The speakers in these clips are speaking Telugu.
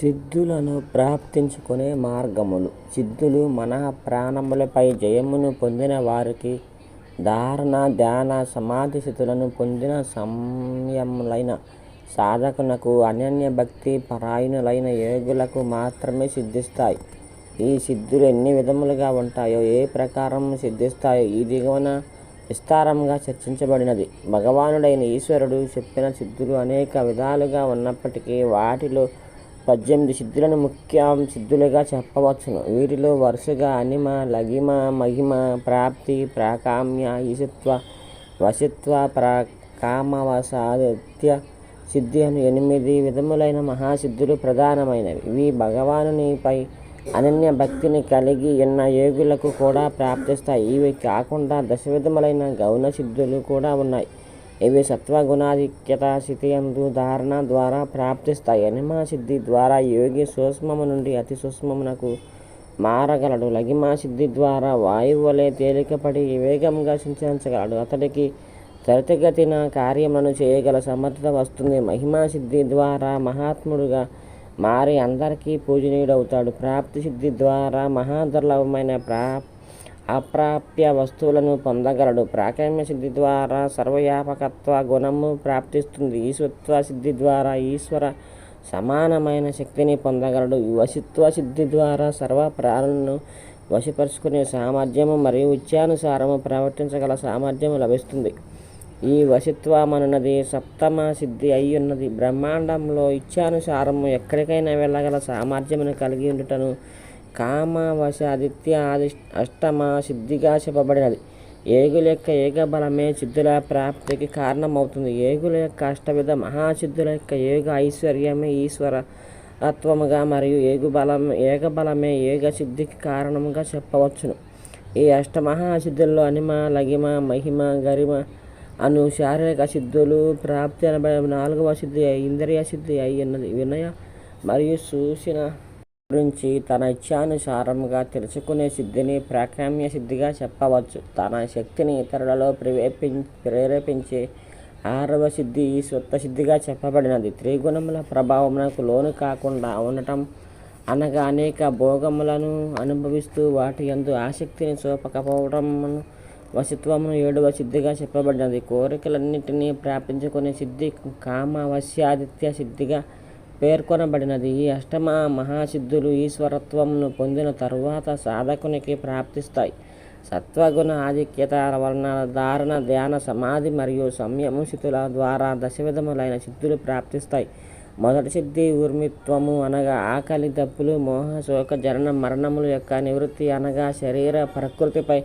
సిద్ధులను ప్రాప్తించుకునే మార్గములు సిద్ధులు మన ప్రాణములపై జయమును పొందిన వారికి ధారణ ధ్యాన సమాధి స్థితులను పొందిన సంయములైన సాధకునకు అనన్య భక్తి పరాయణులైన యోగులకు మాత్రమే సిద్ధిస్తాయి. ఈ సిద్ధులు ఎన్ని విధములుగా ఉంటాయో, ఏ ప్రకారం సిద్ధిస్తాయో ఈ దిగువన విస్తారంగా చర్చించబడినది. భగవానుడైన ఈశ్వరుడు చెప్పిన సిద్ధులు అనేక విధాలుగా ఉన్నప్పటికీ వాటిలో పద్దెనిమిది సిద్ధులను ముఖ్య సిద్ధులుగా చెప్పవచ్చును. వీటిలో వరుసగా అనిమ, లగిమ, మహిమ, ప్రాప్తి, ప్రాకామ్య, ఈశత్వ, వశిత్వ, ప్రాకామవసాదిత్య సిద్ధి అను ఎనిమిది విధములైన మహాసిద్ధులు ప్రధానమైనవి. ఇవి భగవానునిపై అనన్య భక్తిని కలిగి ఉన్న యోగులకు కూడా ప్రాప్తిస్తాయి. ఇవి కాకుండా దశ విధములైన గౌణ సిద్ధులు కూడా ఉన్నాయి. ఇవి సత్వగుణాధిక్యత స్థితియందు ధారణ ద్వారా ప్రాప్తిస్తాయి. అనిమా సిద్ధి ద్వారా యోగి సూక్ష్మము నుండి అతి సూక్ష్మమునకు మారగలడు. లగిమా సిద్ధి ద్వారా వాయువువలె తేలికపడి వేగంగా సంచరించగలడు. అతడికి త్వరితగతిన కార్యములను చేయగల సమర్థత వస్తుంది. మహిమా సిద్ధి ద్వారా మహాత్ముడుగా మారి అందరికీ పూజనీయుడవుతాడు. ప్రాప్తి సిద్ధి ద్వారా మహాదుర్లభమైన అప్రాప్య వస్తువులను పొందగలడు. ప్రాకమ్య సిద్ధి ద్వారా సర్వవ్యాపకత్వ గుణము ప్రాప్తిస్తుంది. ఈశ్వత్వ సిద్ధి ద్వారా ఈశ్వర సమానమైన శక్తిని పొందగలడు. వశిత్వ సిద్ధి ద్వారా సర్వ ప్రాణులను వశపరుచుకునే సామర్థ్యము మరియు ఇచ్ఛానుసారము ప్రవర్తించగల సామర్థ్యము లభిస్తుంది. ఈ వశిత్వమనున్నది సప్తమ సిద్ధి అయ్యున్నది. బ్రహ్మాండంలో ఇచ్ఛానుసారము ఎక్కడికైనా వెళ్ళగల సామర్థ్యమును కలిగి ఉండుటను కామవశ ఆదిత్య ఆది అష్టమ సిద్ధిగా చెప్పబడినది. ఏగుల యొక్క ఏగబలమే సిద్ధుల ప్రాప్తికి కారణమవుతుంది. ఏగుల యొక్క అష్టవిధ మహాసిద్ధుల యొక్క ఏగ ఐశ్వర్యమే ఈశ్వరత్వముగా మరియు ఏగుబలం ఏకబలమే ఏగ సిద్ధికి కారణముగా చెప్పవచ్చును. ఈ అష్టమహాసిద్ధుల్లో అనిమ, లగిమ, మహిమ, గరిమ అను శారీరక సిద్ధులు ప్రాప్తి అనబడే నాలుగవ సిద్ధి ఇంద్రియ సిద్ధి అయి ఉన్నది. వినయ మరియు సూచన గురించి తన ఇచ్ఛానుసారంగా తెలుసుకునే సిద్ధిని ప్రాకామ్య సిద్ధిగా చెప్పవచ్చు. తన శక్తిని ఇతరులలో ప్రేరేపించే ఆరవ సిద్ధి ఈశత్వ సిద్ధిగా చెప్పబడినది. త్రిగుణముల ప్రభావమునకు లోను కాకుండా ఉండటం అనగా అనేక భోగములను అనుభవిస్తూ వాటి యందు ఆసక్తిని చూపకపోవడం వసిత్వమును ఏడవ సిద్ధిగా చెప్పబడినది. కోరికలన్నింటినీ ప్రాపించుకునే సిద్ధి కామవశ్యాదిత్య సిద్ధిగా పేర్కొనబడినది. ఈ అష్టమ మహాసిద్ధులు ఈశ్వరత్వంను పొందిన తరువాత సాధకునికి ప్రాప్తిస్తాయి. సత్వగుణ ఆధిక్యత వలన ధారణ ధ్యాన సమాధి మరియు సంయమ స్థితుల ద్వారా దశవిధములైన సిద్ధులు ప్రాప్తిస్తాయి. మొదటి సిద్ధి ఊర్మిత్వము అనగా ఆకలి దప్పులు మోహ శోక జనన మరణముల యొక్క నివృత్తి అనగా శరీర ప్రకృతిపై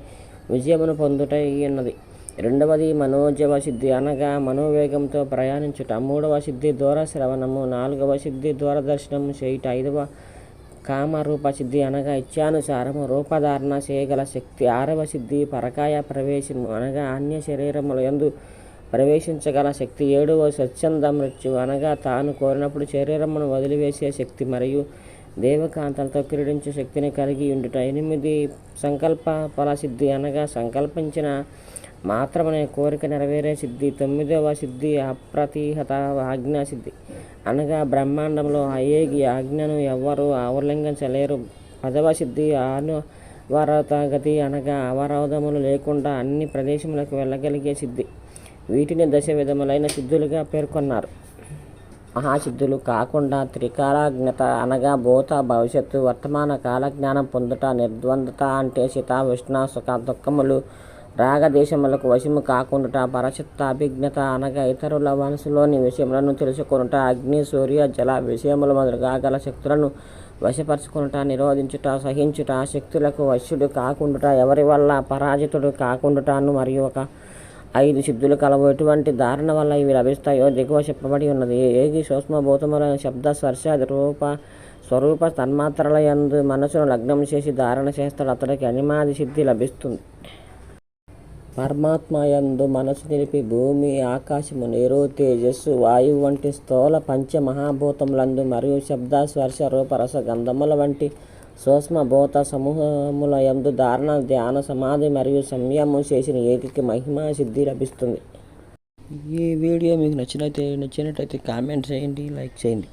విజయమును పొందుట ఉన్నది రెండవది మనోజవ సిద్ధి అనగా మనోవేగంతో ప్రయాణించుట. మూడవ సిద్ధి దూరశ్రవణము. నాలుగవ సిద్ధి దూరదర్శనం చేయుట. ఐదవ కామరూప సిద్ధి అనగా ఇచ్ఛానుసారము రూపధారణ చేయగల శక్తి. ఆరవ సిద్ధి పరకాయ ప్రవేశము అనగా అన్య శరీరముల ఎందు ప్రవేశించగల శక్తి. ఏడవ స్వచ్ఛంద మృత్యు అనగా తాను కోరినప్పుడు శరీరమును వదిలివేసే శక్తి మరియు దేవకాంతలతో క్రీడించే శక్తిని కలిగి ఉండుట. ఎనిమిది సంకల్ప ఫలసిద్ధి అనగా సంకల్పించిన మాత్రమనే కోరిక నెరవేరే సిద్ధి. తొమ్మిదవ సిద్ధి అప్రతిహత ఆజ్ఞా సిద్ధి అనగా బ్రహ్మాండములో అయోగి ఆజ్ఞను ఎవ్వరూ ఉల్లంఘించలేరు. పదవ సిద్ధి అనవరతగతి అనగా అవరోధములు లేకుండా అన్ని ప్రదేశములకు వెళ్ళగలిగే సిద్ధి. వీటిని దశ విధములైన సిద్ధులుగా పేర్కొన్నారు. మహాసిద్ధులు కాకుండా త్రికాలజ్ఞత అనగా భూత, భవిష్యత్తు, వర్తమాన కాలజ్ఞానం పొందుట. నిర్ద్వందత అంటే శీత, ఉష్ణ, సుఖ, దుఃఖములు, రాగద్వేషములకు వశము కాకుండుట. పరచిత్త అభిజ్ఞత అనగా ఇతరుల మనసులోని విషయములను తెలుసుకొనుట. అగ్ని, సూర్య, జల విషయముల మొదలుగా గల శక్తులను వశపరచుకునుట నిరోధించుట, సహించుట, శక్తులకు వశ్యుడు కాకుండుట, ఎవరి వల్ల పరాజితుడు కాకుండాను మరియు ఒక ఐదు సిద్ధులు కలవు. ఎటువంటి ధారణ వల్ల ఇవి లభిస్తాయో దిగువ చెప్పబడి ఉన్నది. ఏగి సూక్ష్మభూతములైన శబ్ద, స్పర్శ, రూప, స్వరూప తన్మాత్రల యందు మనసును లగ్నం చేసి ధారణ చేస్తాడు. అతడికి అనిమాది సిద్ధి లభిస్తుంది. పరమాత్మయందు మనసు నిలిపి భూమి, ఆకాశము, నీరు, తేజస్సు, వాయువు వంటి స్థూల పంచ మహాభూతములందు మరియు శబ్ద, స్పర్శ, రూపరస గంధముల వంటి సూక్ష్మభూత సమూహముల యందు ధారణ ధ్యాన సమాధి మరియు సంయమం చేసిన ఏకకి మహిమ సిద్ధి లభిస్తుంది. ఈ వీడియో మీకు నచ్చినట్లయితే కామెంట్ చేయండి, లైక్ చేయండి.